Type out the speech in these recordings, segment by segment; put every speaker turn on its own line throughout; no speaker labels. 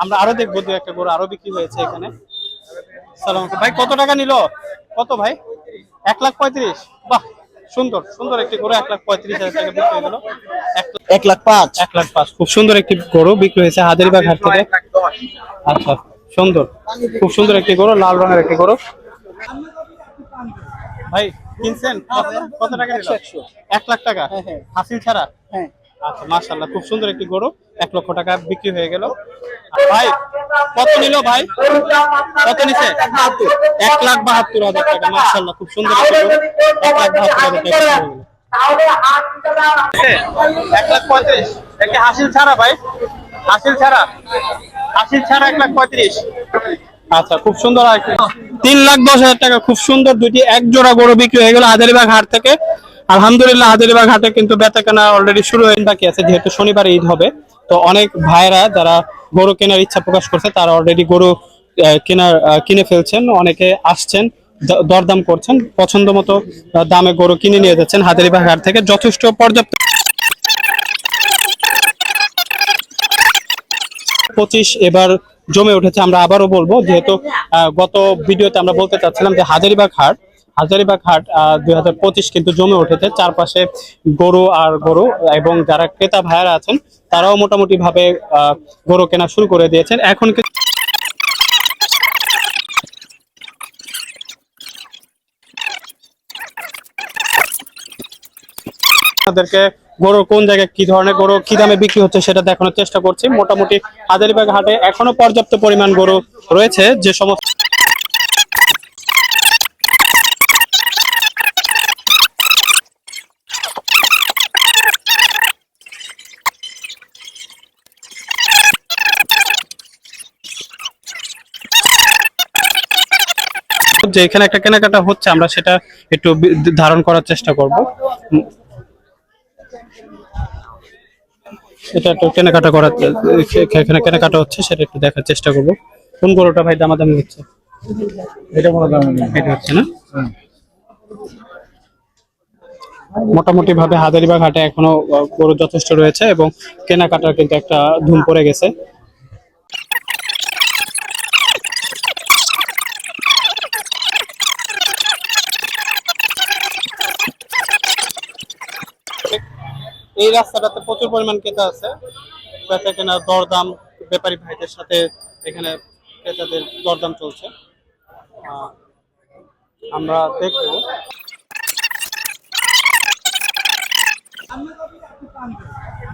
আমরা আরও দেখব দু একটা গরু আরও বিক্রি হয়েছে এখানে। সালাম ভাই কত টাকা নিল? কত ভাই? এক লাখ পঁয়ত্রিশ। বাহ সুন্দর সুন্দর একটি গরু এক লাখ পঁয়ত্রিশ হাজার টাকা বিক্রি হয়ে গেল। এক লাখ-
এক লাখ পাঁচ।
এক লাখ পাঁচ। খুব সুন্দর একটি গরু বিক্রি হয়েছে হাজারিবাগ হাট থেকে। আচ্ছা সুন্দর। খুব সুন্দর একটি গরু লাল রঙের একটি গরু। ভাই কিনছেন? কত- কত টাকা এক লাখ টাকা?
হ্যাঁ, হ্যাঁ।
হাসিল ছাড়া?
হ্যাঁ।
আচ্ছা মাশাল্লাহ খুব সুন্দর একটি গরু। এক লক্ষ টাকা বিক্রি হয়ে গেল। ভাই, কত নিল ভাই? কত নিছে? এক লাখ বাহাত্তর হাজার টাকা মাশাল্লাহ খুব সুন্দর এক লাখ বাহাত্তর হাজার টাকা হাসিল ছাড়া ভাই। হাসিল ছাড়া। হাসিল ছাড়া এক লাখ পঁয়ত্রিশ। আচ্ছা খুব সুন্দর তিন লাখ দশ হাজার টাকা, খুব সুন্দর দুইটি এক জোড়া গরু বিক্রি হয়ে গেল হাজারিবাগ হাট থেকে। আলহামদুলিল্লাহ, হাজারিবাগ হাটে কিন্তু বেচা কেনা অলরেডি শুরু হয়ে বাকি আছে, যেহেতু শনিবার ঈদ হবে। তো অনেক ভাইরা যারা গরু কেনার ইচ্ছা প্রকাশ করছে, তারা অলরেডি গরু কেনার কিনে ফেলছেন। অনেকে আসছেন দরদাম করছেন, পছন্দ মতো দামে গরু কিনে নিয়ে যাচ্ছেন হাজারিবাগ হাট থেকে। যথেষ্ট পর্যাপ্ত পঁচিশ এবার জমে উঠেছে। আমরা আবারও বলব, যেহেতু গত ভিডিওতে আমরা বলতে চাচ্ছিলাম যে হাজারিবাগ হাট হাজারিবাগ হাট দুই হাজার পঁচিশ কিন্তু জমে উঠেছে। চারপাশে গরু আর গরু এবং যারা ক্রেতা ভাইয়ারা আছেন, তারাও মোটামুটি ভাবে গরু কেনা শুরু করে দিয়েছেন। এখন আপনাদেরকে গরু কোন জায়গায় কি ধরনের গরু, কি দামে বিক্রি হচ্ছে সেটা দেখানোর চেষ্টা করছি। মোটামুটি হাজারিবাগ হাটে এখনও পর্যাপ্ত পরিমাণ গরু রয়েছে, যে সমস্ত যে এখানে একটা কেনাকাটা হচ্ছে আমরা সেটা একটু ধারণ করার চেষ্টা করব। এটা একটু কেনাকাটা করার এখানে কেনাকাটা হচ্ছে সেটা একটু দেখার চেষ্টা করব। কোন গরুটা ভাই দামাদামি হচ্ছে?
এটা কোনো
এটা হচ্ছে না? মোটামুটি ভাবে হাজারিবাগ হাটে এখনও গরু যথেষ্ট রয়েছে এবং কেনাকাটার কিন্তু একটা ধুম পড়ে গেছে। এই রাস্তাটাতে প্রচুর পরিমাণ ক্রেতা আছে। বেচা কেনার দরদাম ব্যাপারী ভাইদের সাথে এখানে ক্রেতাদের দরদাম চলছে। আমরা দেখব।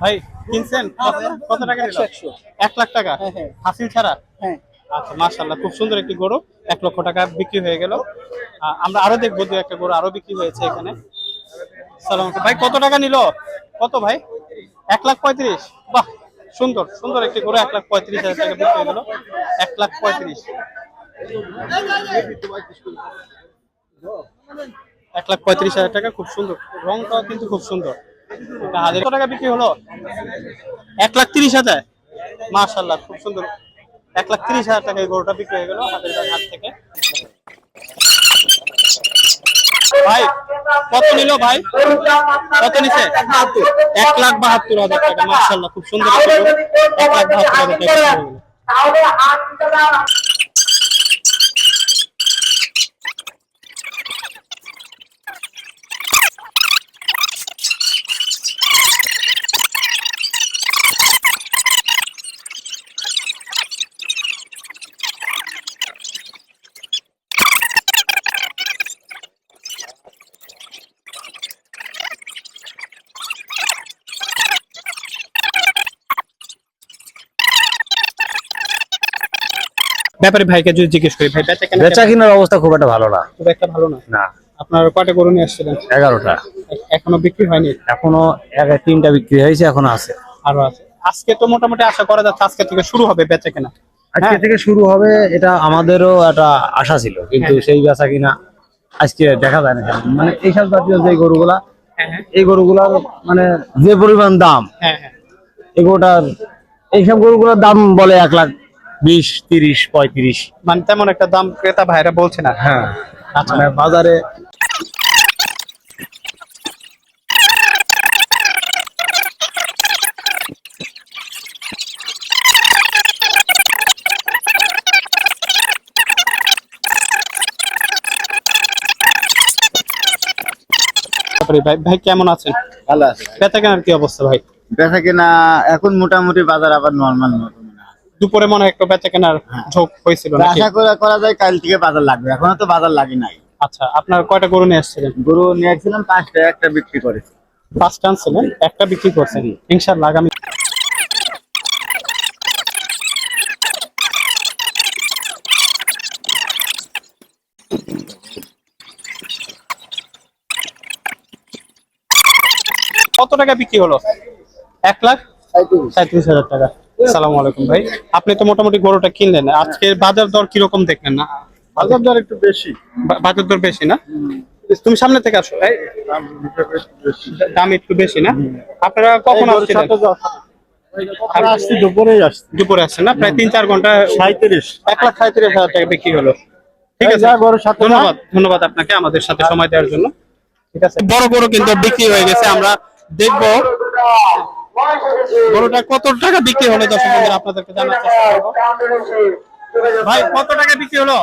ভাই কিনছেন? কত- কত টাকা
একশো।
এক লাখ টাকা?
হ্যাঁ, হ্যাঁ।
হাসিল ছাড়া?
হ্যাঁ।
আচ্ছা মাশাল্লাহ খুব সুন্দর একটি গরু। এক লক্ষ টাকা বিক্রি হয়ে গেল। আমরা আরও দেখব দু একটা গরু আরও বিক্রি হয়েছে এখানে। সালাম ভাই কত টাকা নিল? কত ভাই? এক লাখ পঁয়ত্রিশ। বাহ, সুন্দর সুন্দর একটি গরু, এক লাখ পঁয়ত্রিশ হাজার টাকা বিক্রি গেল এক লাখ পঁয়ত্রিশ। এক লাখ পঁয়ত্রিশ হাজার টাকা, খুব সুন্দর। রংটাও কিন্তু খুব সুন্দর। হাজার টাকা বিক্রি হলো? এক লাখ তিরিশ হাজার? মাশাল্লাহ খুব সুন্দর। এক লাখ তিরিশ হাজার টাকা এই গরুটা বিক্রি হয়ে গেল হাতের হাট থেকে। ভাই কত নিল ভাই? কত নিছে? এক লাখ বাহাত্তর হাজার টাকা মার্শাল্লাহ খুব সুন্দর এক লাখ বাহাত্তর হাজার টাকা ব্যাপারে ভাইকে যদি জিজ্ঞেস করি ভাই বেচা কেনা
বেচা কিনার অবস্থা খুব একটা ভালো না।
খুব একটা ভালো না?
না।
আপনার কয়টা গরু নিয়ে আসছিলেন?
এগারোটা।
এখনও বিক্রি হয়নি?
এখনও এক তিনটা বিক্রি হয়েছে এখনও আছে।
আরও আছে। আজকে তো মোটামুটি আশা করা যাচ্ছে আজকে থেকে শুরু হবে বেচা কেনা।
আজকে থেকে শুরু হবে এটা আমাদেরও একটা আশা ছিল। কিন্তু
হ্যাঁ।
সেই বেচা কিনা আজকে দেখা যায় না। মানে এইসব জাতীয় যে গরুগুলা
হ্যাঁ হ্যাঁ।
এই গরুগুলার মানে যে পরিমাণ দাম
হ্যাঁ হ্যাঁ।
এগুলোটার এইসব গরুগুলোর দাম বলে এক লাখ বিশ তিরিশ পঁয়ত্রিশ।
মানে তেমন একটা দাম ক্রেতা ভাইরা বলছে না।
হ্যাঁ
আচ্ছা।
মানে বাজারে
ভাই ভাই কেমন আছেন?
ভালো আছে
বেচা কেনার কি অবস্থা ভাই?
বেচা কেনা এখন মোটামুটি বাজার আবার নর্মাল
দুপুরে মনে হয় একটু বেচা কেনার ঝোঁক হয়েছিল
আশা করা করা যায় কাল থেকে বাজার লাগবে। এখনও তো বাজার লাগে নাই।
আচ্ছা আপনার কয়টা গরু নিয়ে আসছিলেন?
গরু নিয়ে আসছিলাম পাঁচটা একটা বিক্রি করেছি।
পাঁচটা আনছিলেন একটা বিক্রি করছেন। ইনশাল্লাহ আগামী কত টাকা বিক্রি হলো? এক লাখ? সাঁত্রিশ হাজার টাকা। সালাম আলাইকুম ভাই। আপনি তো মোটামুটি গরুটা কিনলেন। আজকে বাজার দর কীরকম দেখলেন না?
বাজার দর একটু বেশি।
বাজার দর বেশি না? তুমি সামনে থেকে আসো। দাম একটু বেশি। না? আপনারা কখন আসছিলেন?
আসছি দুপুরেই আসছি।
দুপুরে আসছেন না? প্রায় তিন চার ঘণ্টা
সাঁত্রিশ
এক লাখ সাঁত্রিশ হাজার টাকা বিক্রি হলো। ঠিক আছে। ধন্যবাদ। ধন্যবাদ আপনাকে আমাদের সাথে সময় দেওয়ার জন্য। ঠিক আছে। বড় বড় কিন্তু বিক্রি হয়ে গেছে। আমরা দেখব গরুটা কত টাকা বিক্রি হলো দর্শক বন্ধুরা, আপনাদেরকে জানার চেষ্টা করব। ভাই, কত টাকা বিক্রি হলো?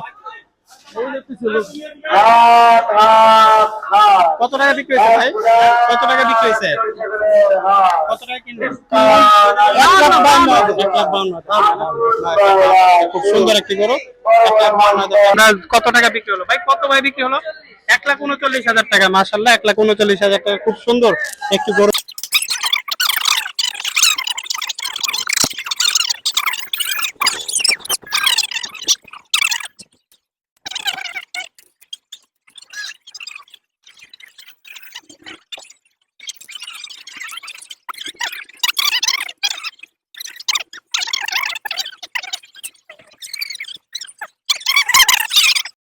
কত টাকা বিক্রি হয়েছে ভাই? কত টাকা বিক্রি হয়েছে। খুব সুন্দর একটি গরু। কত টাকা বিক্রি হলো? ভাই, কত ভাই বিক্রি হলো? এক লাখ উনচল্লিশ হাজার টাকা মাসাল্লাহ এক লাখ উনচল্লিশ হাজার টাকা, খুব সুন্দর একটি গরু।